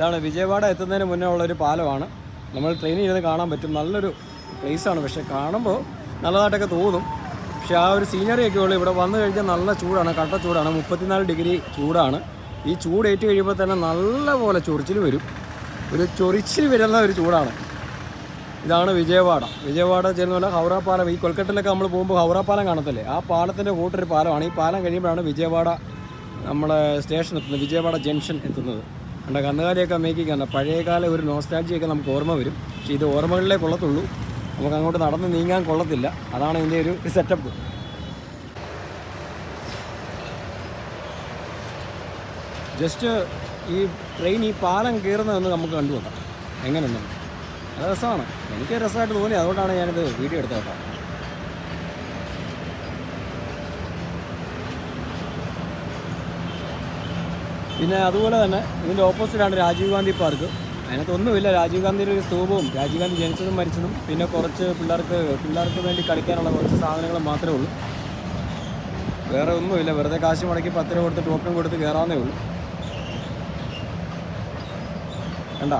ഇതാണ് വിജയവാഡ എത്തുന്നതിന് മുന്നേ ഉള്ളൊരു പാലമാണ്. നമ്മൾ ട്രെയിനിൽ ഇരുന്ന് കാണാൻ പറ്റും. നല്ലൊരു പ്ലേസാണ് പക്ഷേ കാണുമ്പോൾ നല്ലതായിട്ടൊക്കെ തോന്നും. പക്ഷേ ആ ഒരു സീനറി ഒക്കെ ഉള്ളൂ. ഇവിടെ വന്നു കഴിഞ്ഞാൽ നല്ല ചൂടാണ്. കട്ട ചൂടാണ്. മുപ്പത്തിനാല് ഡിഗ്രി ചൂടാണ്. ഈ ചൂട് ഏറ്റു കഴിയുമ്പോൾ തന്നെ നല്ല പോലെ ചൊറിച്ചിൽ വരും. ഒരു ചൊറിച്ചിൽ വരുന്ന ഒരു ചൂടാണ്. ഇതാണ് വിജയവാഡ. വിജയവാഡ ചെന്ന് പറഞ്ഞാൽ ഹൗറ പാലം. ഈ കൊൽക്കട്ടയിലൊക്കെ നമ്മൾ പോകുമ്പോൾ ഹൗറ പാലം കാണത്തില്ലേ? ആ പാലത്തിന്റെ കൂട്ടൊരു പാലമാണ്. ഈ പാലം കഴിയുമ്പോഴാണ് വിജയവാഡ നമ്മുടെ സ്റ്റേഷൻ എത്തുന്നത്. വിജയവാഡ ജംഗ്ഷൻ എത്തുന്നത്. കണ്ട കന്നുകാലിയൊക്കെ മേക്കിക്കണ്ട പഴയകാല ഒരു നോസ്റ്റാൾജിയൊക്കെ നമുക്ക് ഓർമ്മ വരും. പക്ഷേ ഇത് ഓർമ്മകളിലേ കൊള്ളത്തുള്ളൂ. നമുക്ക് അങ്ങോട്ട് നടന്ന് നീങ്ങാൻ കൊള്ളത്തില്ല. അതാണ് ഇതിന്റെ ഒരു സെറ്റപ്പ് ജസ്റ്റ് ഈ ട്രെയിൻ ഈ പാലം കയറുന്നതെന്ന് നമുക്ക് കണ്ടു നോക്കാം അത് രസമാണ്. എനിക്ക് രസമായിട്ട് തോന്നി. അതുകൊണ്ടാണ് ഞാനിത് വീഡിയോ എടുത്തത് കേട്ടോ. പിന്നെ അതുപോലെ തന്നെ ഇതിന്റെ ഓപ്പോസിറ്റാണ് രാജീവ് ഗാന്ധി പാർക്ക് അതിനകത്തൊന്നുമില്ല രാജീവ് ഗാന്ധിയുടെ ഒരു സ്തൂപവും രാജീവ് ഗാന്ധി ജനിച്ചതും മരിച്ചതും പിന്നെ കുറച്ച് പിള്ളേർക്ക് പിള്ളേർക്ക് വേണ്ടി കളിക്കാനുള്ള കുറച്ച് സാധനങ്ങൾ മാത്രമേ ഉള്ളൂ. വേറെ ഒന്നുമില്ല. വെറുതെ കാശ് മുടക്കി പത്ത് രൂപ കൊടുത്ത് ടോക്കൺ കൊടുത്ത് കയറാവുന്നേ ഉള്ളൂ. കണ്ട?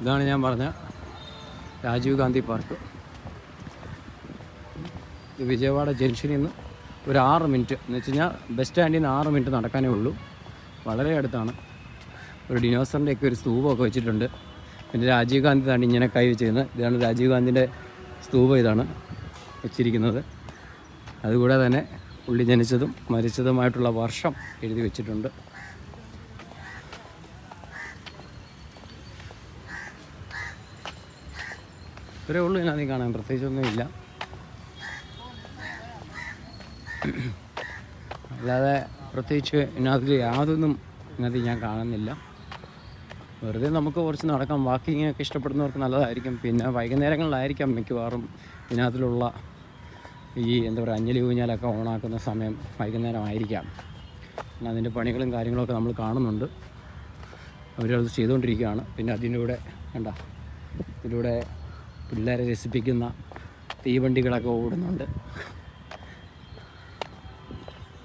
ഇതാണ് ഞാൻ പറഞ്ഞ രാജീവ് ഗാന്ധി പാർക്ക്. ഇത് വിജയവാഡ ജംഗ്ഷനിൽ നിന്ന് ഒരു ആറ് മിനിറ്റ്. എന്ന് വെച്ച് കഴിഞ്ഞാൽ ബസ് സ്റ്റാൻഡിൽ നിന്ന് ആറ് മിനിറ്റ് നടക്കാനേ ഉള്ളൂ. വളരെ അടുത്താണ്. ഒരു ഡിനോസറിന്റെ ഒക്കെ ഒരു സ്തൂപമൊക്കെ വെച്ചിട്ടുണ്ട്. പിന്നെ രാജീവ് ഗാന്ധി തന്നെ ഇങ്ങനെ കൈ വെച്ചിരുന്നത് ഇതാണ് രാജീവ് ഗാന്ധിന്റെ സ്തൂപം ഇതാണ് വെച്ചിരിക്കുന്നത്. അതുകൂടെ തന്നെ ഉള്ളി ജനിച്ചതും മരിച്ചതുമായിട്ടുള്ള വർഷം എഴുതി വെച്ചിട്ടുണ്ട്. ഇത്രേ ഉള്ളൂ. ഇതിനകത്ത് കാണാൻ പ്രത്യേകിച്ചൊന്നുമില്ല അല്ലാതെ പ്രത്യേകിച്ച് ഇതിനകത്ത് യാതൊന്നും ഇതിനകത്ത് ഞാൻ കാണുന്നില്ല. വെറുതെ നമുക്ക് കുറച്ച് നടക്കാം. വാക്കിങ്ങൊക്കെ ഇഷ്ടപ്പെടുന്നവർക്ക് നല്ലതായിരിക്കും. പിന്നെ വൈകുന്നേരങ്ങളിലായിരിക്കാം മിക്കവാറും ഇതിനകത്തിലുള്ള ഈ എന്താ പറയുക അഞ്ജലി ഊഞ്ഞാലൊക്കെ ഓണാക്കുന്ന സമയം വൈകുന്നേരമായിരിക്കാം. അതിന്റെ പണികളും കാര്യങ്ങളൊക്കെ നമ്മൾ കാണുന്നുണ്ട്. അവരത് ചെയ്തുകൊണ്ടിരിക്കുകയാണ്. പിന്നെ അതിന്റെ കൂടെ വേണ്ട ഇതിലൂടെ പിള്ളേരെ രസിപ്പിക്കുന്ന തീവണ്ടികളൊക്കെ ഓടുന്നുണ്ട്.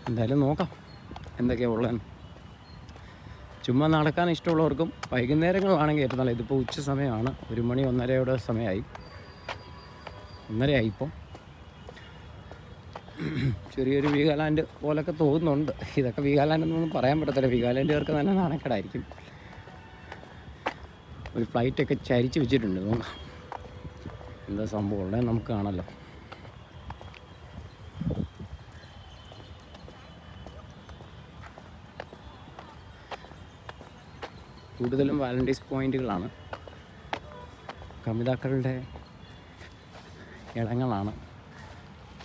എന്തായാലും നോക്കാം എന്തൊക്കെയാണ് ഉള്ളതെന്ന്. ചുമ്മാ നടക്കാൻ ഇഷ്ടമുള്ളവർക്കും വൈകുന്നേരങ്ങളാണെങ്കിൽ ഏറ്റവും നല്ല ഇതിപ്പോൾ ഉച്ച സമയമാണ്. ഒരു മണി ഒന്നരയുടെ സമയമായി. ഒന്നരയായി ഇപ്പം ചെറിയൊരു വീഗാലാൻഡ് പോലൊക്കെ തോന്നുന്നുണ്ട്. ഇതൊക്കെ വീഗാലാൻഡ് എന്നൊന്നും പറയാൻ പറ്റത്തില്ല. വീഗാലാൻഡുകാർക്ക് നല്ല നാണക്കേടായിരിക്കും. ഒരു ഫ്ലൈറ്റൊക്കെ ചരിച്ച് വെച്ചിട്ടുണ്ട്. നോക്കാം. എന്താ സംഭവം ഉള്ളത് നമുക്ക് കാണാമല്ലോ കൂടുതലും വാലന്റൈൻസ് പോയിന്റുകളാണ് കമിതാക്കളുടെ ഇടങ്ങളാണ്.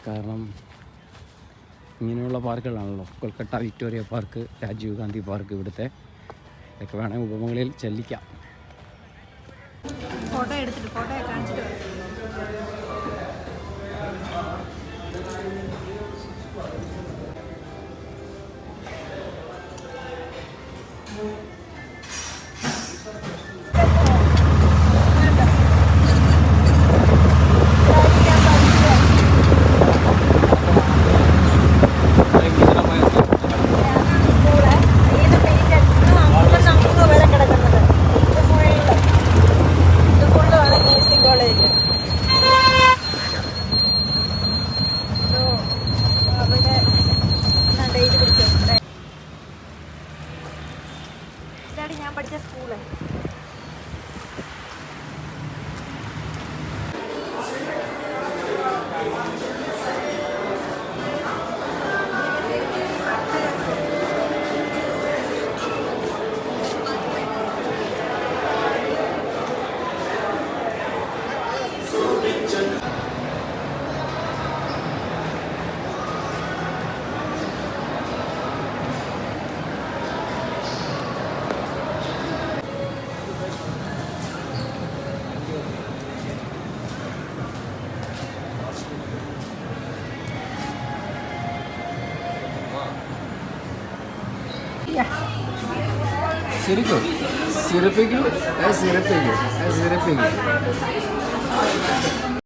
കാരണം ഇങ്ങനെയുള്ള പാർക്കുകളാണല്ലോ. Kolkata Victoria park Rajiv Gandhi park ഇവിടുത്തെ ഇതൊക്കെ വേണമെങ്കിൽ ഉപമകളിൽ ചെല്ലിക്കാം. ഫോട്ടോ എടുത്തിട്ട് ഫോട്ടോ കാണിച്ചിട്ട് Gracias. ശരിക്കും സിറപ്പിക്കൂ സിറപ്പിക്കൂ സിറപ്പിക്കൂ